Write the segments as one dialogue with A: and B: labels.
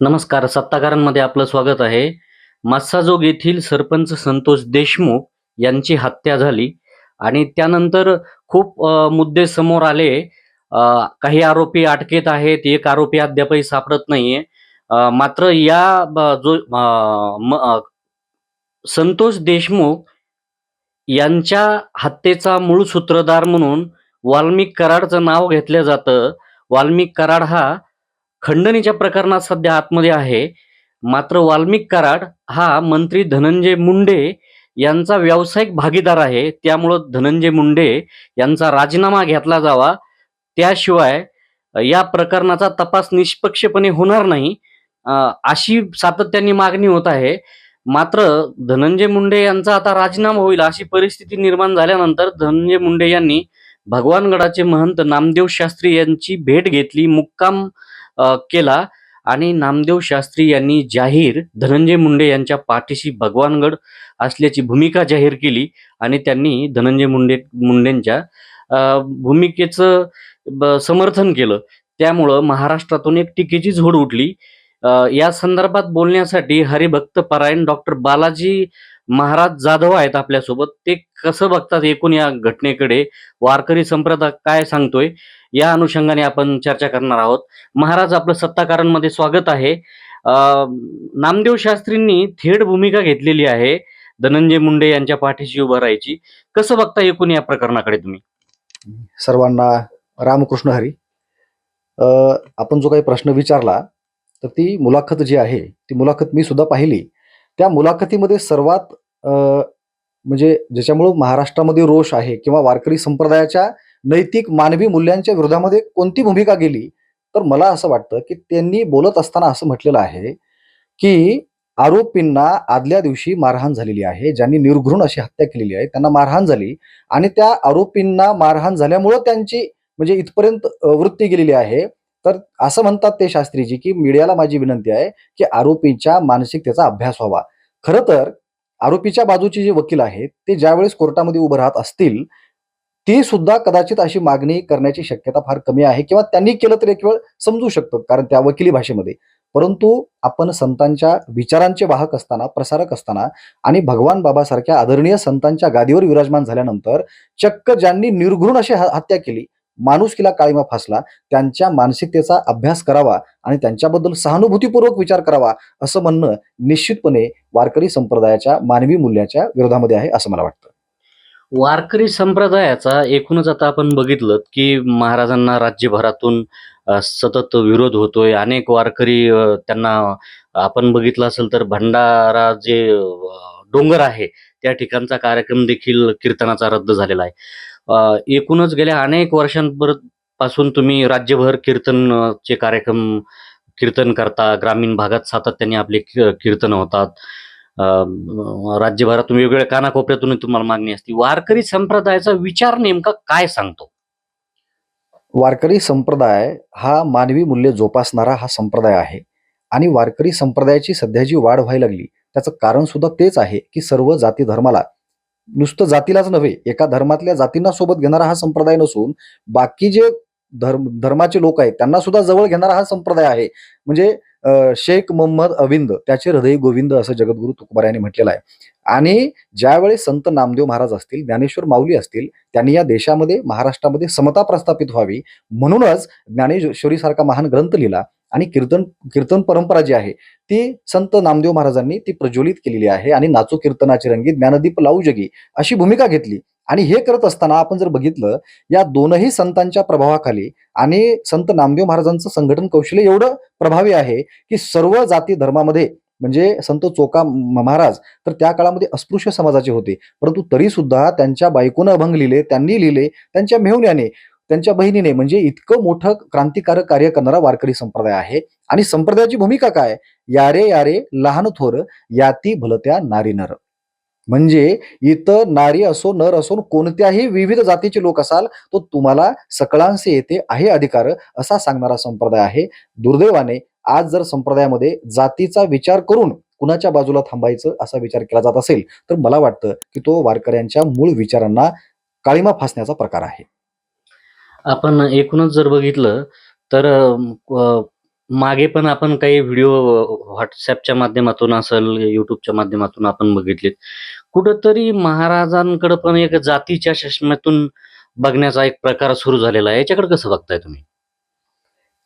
A: नमस्कार. सत्ताकारांमध्ये आपलं स्वागत आहे. मस्साजोग येथील सरपंच संतोष देशमुख यांची हत्या झाली आणि त्यानंतर खूप मुद्दे समोर आले. काही आरोपी अटकेत आहेत एक आरोपी अद्यापही सापडत नाहीये. मात्र या जो संतोष देशमुख यांच्या हत्येचा मूळ सूत्रधार म्हणून वाल्मिक कराडचं नाव घेतलं जातं. वाल्मिक कराड हा खंडणीच्या प्रकरणात सध्या आतमध्ये आहे. मात्र वाल्मिक कराड हा मंत्री धनंजय मुंडे यांचा व्यावसायिक भागीदार आहे. त्यामुळं धनंजय मुंडे यांचा राजीनामा घेतला जावा. त्याशिवाय या प्रकरणाचा तपास निष्पक्षपणे होणार नाही. अशी सातत्याने मागणी होत आहे. मात्र धनंजय मुंडे यांचा आता राजीनामा होईल अशी परिस्थिती निर्माण झाल्यानंतर धनंजय मुंडे यांनी भगवानगडाचे महंत नामदेव शास्त्री यांची भेट घेतली. मुक्काम केला. आणि नामदेव शास्त्री यांनी जाहीर धनंजय मुंडे यांच्या पाठीशी भगवानगड असल्याची भूमिका जाहीर केली आणि त्यांनी धनंजय मुंडे मुंडेंच्या भूमिकेचं ब- समर्थन केलं. त्यामुळं महाराष्ट्रातून एक टीकेची झोड उठली. या संदर्भात बोलण्यासाठी हरिभक्त परायण डॉक्टर बालाजी महाराज जाधव आहेत आपल्यासोबत. ते कसं बघतात एकूण या घटनेकडे? वारकरी संप्रदाय काय सांगतोय? या अनुषंगाने आपण चर्चा करणार आहोत. महाराज आपलं सत्ताकारांमध्ये स्वागत आहे. नामदेव शास्त्रींनी थेट भूमिका घेतलेली आहे धनंजय मुंडे यांच्या पाठीशी उभं राहायची. कसं बघता एकूण या प्रकरणाकडे तुम्ही?
B: सर्वांना रामकृष्ण हरी. आपण जो काही प्रश्न विचारला तर ती मुलाखत जी आहे ती मुलाखत मी सुद्धा पाहिली. त्या मुलाखतीमध्ये सर्वात म्हणजे ज्याच्यामुळं महाराष्ट्रामध्ये रोष आहे किंवा वारकरी संप्रदायाच्या नैतिक मानवी मूल्यांच्या विरोधामध्ये कोणती भूमिका गेली? तर मला असं वाटतं की त्यांनी बोलत असताना असं म्हटलेलं आहे की आरोपींना आदल्या दिवशी मारहाण झालेली आहे ज्यांनी निर्घृण अशी हत्या केलेली आहे त्यांना मारहाण झाली आणि त्या आरोपींना मारहाण झाल्यामुळं त्यांची म्हणजे इथपर्यंत वृत्ती गेलेली आहे. तर असं म्हणतात ते शास्त्रीजी की मीडियाला माझी विनंती आहे की आरोपीच्या मानसिकतेचा अभ्यास व्हावा. खरं तर आरोपीच्या बाजूचे जे वकील आहेत ते ज्यावेळेस कोर्टामध्ये उभं राहत असतील ती सुद्धा कदाचित अशी मागणी करण्याची शक्यता फार कमी आहे किंवा त्यांनी केलं तर एक वेळ समजू शकतो कारण त्या वकिली भाषेमध्ये. परंतु आपण संतांच्या विचारांचे वाहक असताना प्रसारक असताना आणि भगवान बाबासारख्या आदरणीय संतांच्या गादीवर विराजमान झाल्यानंतर चक्क ज्यांनी निर्घृण अशी हत्या केली माणुसकीला काळीमा फासला त्यांच्या मानसिकतेचा अभ्यास करावा आणि त्यांच्याबद्दल सहानुभूतीपूर्वक विचार करावा असं म्हणणं निश्चितपणे वारकरी संप्रदायाच्या मानवी मूल्याच्या विरोधामध्ये आहे असं मला वाटतं.
A: वारकरी संप्रदायाचा एकूणच आता आपण बघितलं की महाराजांना राज्यभरातून सतत विरोध होतोय. अनेक वारकरी त्यांना आपण बघितलं असेल तर भंडारा जे डोंगर आहे त्या ठिकाणचा कार्यक्रम देखील कीर्तनाचा रद्द झालेला आहे. एकूणच गेल्या अनेक वर्षांपासून तुम्ही राज्यभर कीर्तनचे कार्यक्रम कीर्तन करता. ग्रामीण भागात सातत्याने आपले कीर्तन होतात. राज्यभरातून वेगवेगळ्या कानाकोपऱ्यातून तुम्हाला मागणी असते. वारकरी संप्रदायाचा विचार नेमका काय सांगतो?
B: वारकरी संप्रदाय हा मानवी मूल्य जोपासणारा हा संप्रदाय आहे. आणि वारकरी संप्रदायाची सध्या जी वाढ व्हायला लागली त्याचं कारण सुद्धा तेच आहे की सर्व जाती धर्माला नुसतं जातीलाच नव्हे एका धर्मातल्या जातींना सोबत घेणारा हा संप्रदाय नसून बाकी जे धर्म धर्माचे लोक आहेत त्यांना सुद्धा जवळ घेणारा हा संप्रदाय आहे. म्हणजे शेख मोहम्मद अविंद त्याचे हृदय गोविंद असं जगद्गुरु तुकोबार यांनी म्हटलेलं आहे. आणि ज्यावेळेस संत नामदेव महाराज असतील ज्ञानेश्वर माऊली असतील त्यांनी या देशामध्ये महाराष्ट्रामध्ये समता प्रस्थापित व्हावी म्हणूनच ज्ञानेश्वरी सारखा महान ग्रंथ लिहिला आणि कीर्तन कीर्तन परंपरा जी आहे ती संत नामदेव महाराजांनी ती प्रज्वलित केलेली आहे आणि नाचो कीर्तनाची रंगी ज्ञानदीप लावू जगी अशी भूमिका घेतली. आणि हे करत असताना आपण जर बघितलं या दोनही संतांच्या प्रभावाखाली आणि संत नामदेव महाराजांचं संघटन कौशल्य एवढं प्रभावी आहे की सर्व जाती धर्मामध्ये म्हणजे संत चोका म- महाराज तर त्या काळामध्ये अस्पृश्य समाजाचे होते. परंतु तरी सुद्धा त्यांच्या बायकोनं अभंग लिहिले त्यांनी लिहिले त्यांच्या मेहुण्याने त्यांच्या बहिणीने म्हणजे इतकं मोठं क्रांतिकारक कार्य करणारा वारकरी संप्रदाय आहे. आणि संप्रदायाची भूमिका काय? यारे यारे लहान थोर याती भलत्या नारी नर. म्हणजे इथं नारी असो नर असो कोणत्याही विविध जातीचे लोक असाल तो तुम्हाला सकळांशी येते आहे अधिकार असा सांगणारा संप्रदाय आहे. दुर्दैवाने आज जर संप्रदायामध्ये जातीचा विचार करून कुणाच्या बाजूला थांबायचं असा विचार केला जात असेल तर मला वाटतं की तो वारकऱ्यांच्या मूळ विचारांना काळीमा फासण्याचा प्रकार आहे.
A: आपण एकूणच जर बघितलं तर मागे पण आपण काही व्हिडिओ व्हॉट्सअपच्या माध्यमातून असेल युट्यूबच्या माध्यमातून आपण बघितलेत. कुठंतरी महाराजांकडे पण एक जातीच्या चष्म्यातून बघण्याचा एक प्रकार सुरू झालेला आहे. याच्याकडे कसं बघताय तुम्ही?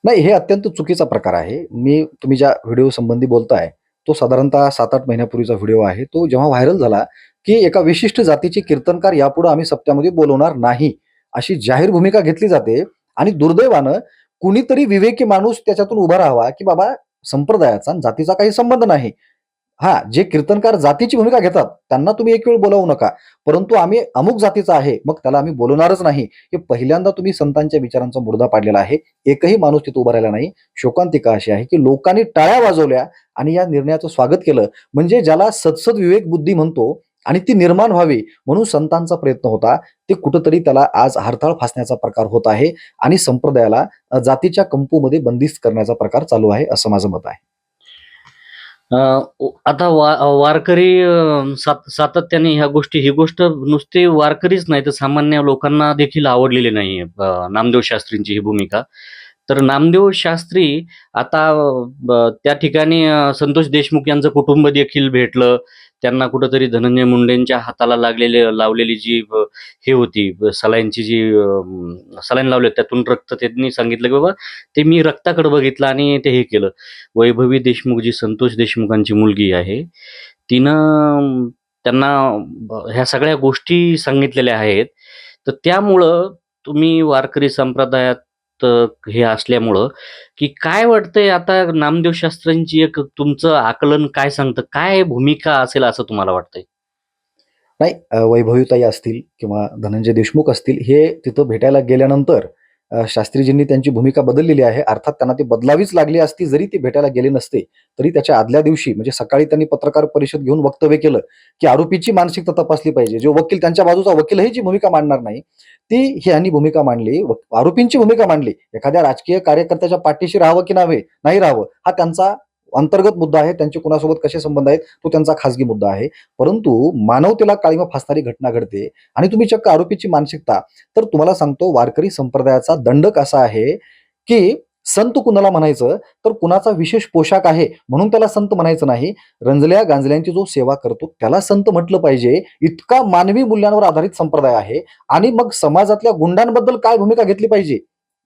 B: नाही हे अत्यंत चुकीचा प्रकार आहे. मी तुम्ही ज्या व्हिडिओ संबंधी बोलताय तो साधारणतः सात आठ महिन्यापूर्वीचा व्हिडिओ आहे. तो जेव्हा व्हायरल झाला की एका विशिष्ट जातीचे कीर्तनकार यापुढे आम्ही सप्त्यामध्ये बोलवणार नाही अशी जाहीर भूमिका घेतली जाते आणि दुर्दैवानं कुणीतरी विवेकी माणूस त्याच्यातून उभा राहावा की बाबा संप्रदायाचा जातीचा काही संबंध नाही. हा जे कीर्तनकार जातीची भूमिका घेतात त्यांना तुम्ही एक वेळ बोलावू नका. परंतु आम्ही अमुक जातीचा आहे मग त्याला आम्ही बोलवणारच नाही. हे पहिल्यांदा तुम्ही संतांच्या विचारांचा मुर्दा पाडलेला आहे. एकही माणूस तिथे उभा राहिला नाही. शोकांतिका अशी आहे की लोकांनी टाळ्या वाजवल्या आणि या निर्णयाचं स्वागत केलं. म्हणजे ज्याला सदसद विवेक बुद्धी म्हणतो आणि ती निर्माण व्हावी म्हणून संतांचा प्रयत्न होता. ते कुठंतरी त्याला आज हरताळ फासण्याचा प्रकार होत आहे आणि संप्रदायाला जातीच्या कंपूमध्ये बंदिस्त करण्याचा प्रकार चालू आहे असं माझं मत आहे.
A: अं, आता वा वारकरी सात सातत्याने ह्या गोष्टी ही गोष्ट नुसते वारकरीच नाही तर सामान्य लोकांना देखील आवडलेली नाही नामदेव शास्त्रींची ही भूमिका. तर नामदेव शास्त्री आता त्या ठिकाणी संतोष देशमुख यांचं कुटुंब देखील भेटलं. त्यांना कुठंतरी धनंजय मुंडेंच्या हाताला लागलेले लावलेली जी हे होती सलाईनची जी सलाईन लावले त्यातून रक्त त्यांनी सांगितलं की बाबा ते मी रक्ताकडे बघितलं आणि ते हे केलं. वैभवी देशमुख जी संतोष देशमुखांची मुलगी आहे तिनं त्यांना ह्या सगळ्या गोष्टी सांगितलेल्या आहेत. तर त्यामुळं तुम्ही वारकरी संप्रदायात हे असल्यामुळं की काय वाटतंय आता नामदेव शास्त्रांची एक तुमचं आकलन काय सांगतं? काय भूमिका असेल असं तुम्हाला वाटतंय?
B: नाही वैभवीताई असतील किंवा धनंजय देशमुख असतील हे तिथं भेटायला गेल्यानंतर शास्त्रीजींनी त्यांची भूमिका बदललेली आहे. अर्थात त्यांना ती बदलावीच लागली असती जरी ते भेटायला गेले नसते तरी त्याच्या आदल्या दिवशी म्हणजे सकाळी त्यांनी पत्रकार परिषद घेऊन वक्तव्य केलं की आरोपीची मानसिकता तपासली पाहिजे. जो वकील त्यांच्या बाजूचा वकीलही जी भूमिका मांडणार नाही ती ह्यांनी भूमिका मांडली व- आरोपींची भूमिका मांडली. एखाद्या राजकीय कार्यकर्त्याच्या पाठीशी राहावं की नव्हे नाही राहावं हा त्यांचा अंतर्गत मुद्दा आहे त्यांचे कुणासोबत कसे संबंध आहेत तो त्यांचा खासगी मुद्दा आहे. परंतु मानवतेला काळीमा फासणारी घटना घडते आणि तुम्ही चक्क आरोपीची मानसिकता तर तुम्हाला सांगतो वारकरी संप्रदायाचा दंडक असा आहे की संत कुणाला म्हणायचं तर कुणाचा विशेष पोशाख आहे म्हणून त्याला संत म्हणायचं नाही. रंजल्या गांजल्यांची जो सेवा करतो त्याला संत म्हटलं पाहिजे. इतका मानवी मूल्यांवर आधारित संप्रदाय आहे आणि मग समाजातल्या गुंडांबद्दल काय भूमिका घेतली पाहिजे?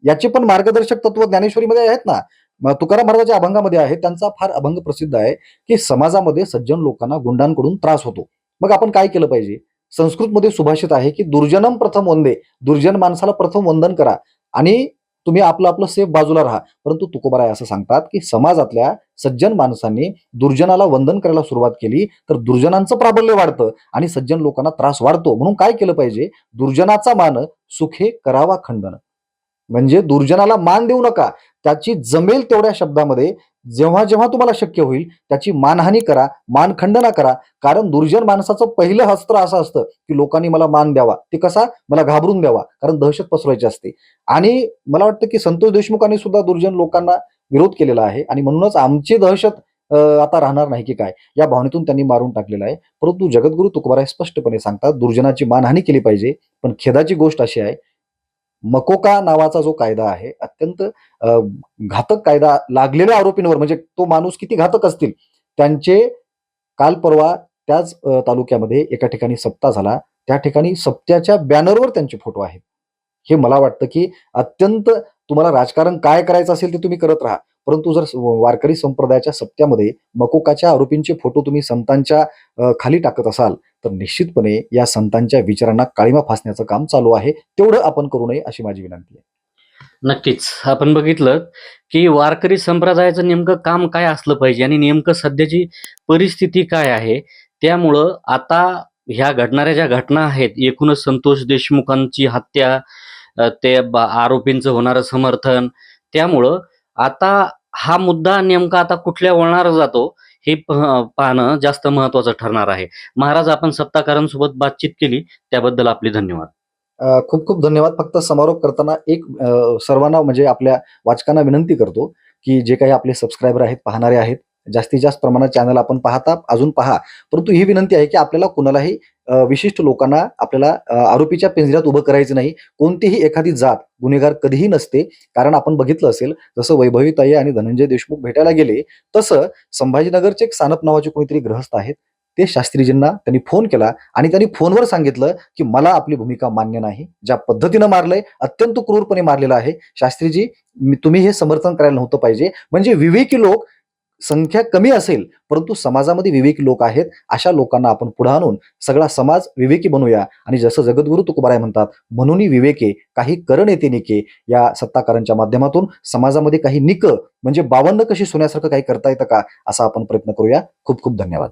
B: याचे पण मार्गदर्शक तत्व ज्ञानेश्वरीमध्ये आहेत ना. तुकाराम महाराजांच्या अभंगामध्ये आहे त्यांचा फार अभंग प्रसिद्ध आहे की समाजामध्ये सज्जन लोकांना गुंडांकडून त्रास होतो. मग आपण काय केलं पाहिजे? संस्कृतमध्ये सुभाषित आहे की दुर्जनम प्रथम वंदे दुर्जन माणसाला प्रथम वंदन करा आणि तुम्ही आपलं आपलं सेफ बाजूला राहा. परंतु तुकोबाराय असं सांगतात की समाजातल्या सज्जन माणसांनी दुर्जनाला वंदन करायला सुरुवात केली तर दुर्जनांचं प्राबल्य वाढतं आणि सज्जन लोकांना त्रास वाढतो. म्हणून काय केलं पाहिजे? दुर्जनाचा मान सुखे करावा खंडन. म्हणजे दुर्जनाला मान देऊ नका. त्याची जमेल तेवढ्या शब्दामध्ये जेव्हा जेव्हा तुम्हाला शक्य होईल त्याची मानहानी करा मानखंडना करा. कारण दुर्जन माणसाचं पहिलं अस्त्र असं असतं की लोकांनी मला मान द्यावा. ते कसा? मला घाबरून द्यावा. कारण दहशत पसरवायची असते. आणि मला वाटतं की संतोष देशमुखांनी सुद्धा दुर्जन लोकांना विरोध केलेला आहे. आणि म्हणूनच आमची दहशत आता राहणार नाही की काय? या भावनेतून त्यांनी मारून टाकलेलं आहे. परंतु जगद्गुरु तुकबारा स्पष्टपणे सांगतात दुर्जनाची मानहानी केली पाहिजे. पण खेदाची गोष्ट अशी आहे मकोका नावाचा जो कायदा आहे अत्यंत घातक कायदा लागलेल्या आरोपींवर म्हणजे तो माणूस किती घातक असतील त्यांचे काल परवा त्याच तालुक्यामध्ये एका ठिकाणी सप्ता झाला. त्या ठिकाणी सप्त्याच्या बॅनरवर त्यांचे फोटो आहेत. हे मला वाटतं की अत्यंत तुम्हाला राजकारण काय करायचं असेल ते तुम्ही करत राहा. परंतु जर वारकरी संप्रदायाच्या सप्त्यामध्ये मकोकाच्या आरोपींचे फोटो तुम्ही संतांच्या खाली टाकत असाल तर निश्चितपणे या संतांच्या विचारांना काळीमा फासण्याचं काम चालू आहे. तेवढं आपण करू नये अशी माझी विनंती आहे.
A: नक्कीच. आपण बघितलं की वारकरी संप्रदायाचं नेमकं काम काय असलं पाहिजे आणि नेमकं सध्याची परिस्थिती काय आहे? त्यामुळं आता ह्या घडणाऱ्या ज्या घटना आहेत एकूणच संतोष देशमुखांची हत्या ते आरोपींचं होणारं समर्थन त्यामुळं आता हा मुद्दा नेमका आता कुठल्या वळणार जातो? हे प- पाहणं जास्त महत्वाचं ठरणार आहे. महाराज आपण सत्ताकारांसोबत बातचीत केली. त्याबद्दल आपले धन्यवाद.
B: खूप खूप धन्यवाद. फक्त समारोप करताना एक सर्वांना म्हणजे आपल्या वाचकांना विनंती करतो की जे काही आपले सबस्क्रायबर आहेत पाहणारे आहेत जास्तीत जास्त प्रमाणात चॅनल आपण पाहता अजून पहा. परंतु ही विनंती आहे की आपल्याला कुणालाही विशिष्ट लोकांना आपल्याला आरोपीच्या पिंजऱ्यात उभं करायचं नाही. कोणतीही एखादी जात गुन्हेगार कधीही नसते. कारण आपण बघितलं असेल जसं वैभवीताई आणि धनंजय देशमुख भेटायला गेले तसं संभाजीनगरचे एक सानप नावाचे कोणीतरी ग्रहस्थ आहेत. ते शास्त्रीजींना त्यांनी फोन केला आणि त्यांनी फोनवर सांगितलं की मला आपली भूमिका मान्य नाही. ज्या पद्धतीनं मारलंय अत्यंत क्रूरपणे मारलेलं आहे. शास्त्रीजी तुम्ही हे समर्थन करायला नव्हतं पाहिजे. म्हणजे विवेकी लोक संख्या कमी असेल परंतु समाजामध्ये विवेकी लोक आहेत अशा लोकांना आपण पुढे आणून सगळा समाज विवेकी बनवूया आणि जसं जगद्गुरु तुकोबाराय म्हणतात म्हणून विवेके काही करण येते निके. या सत्ताकारांच्या माध्यमातून समाजामध्ये काही निक म्हणजे बावन्न कशी सोन्यासारखं काही करता येतं का असा आपण प्रयत्न करूया. खूप खूप धन्यवाद.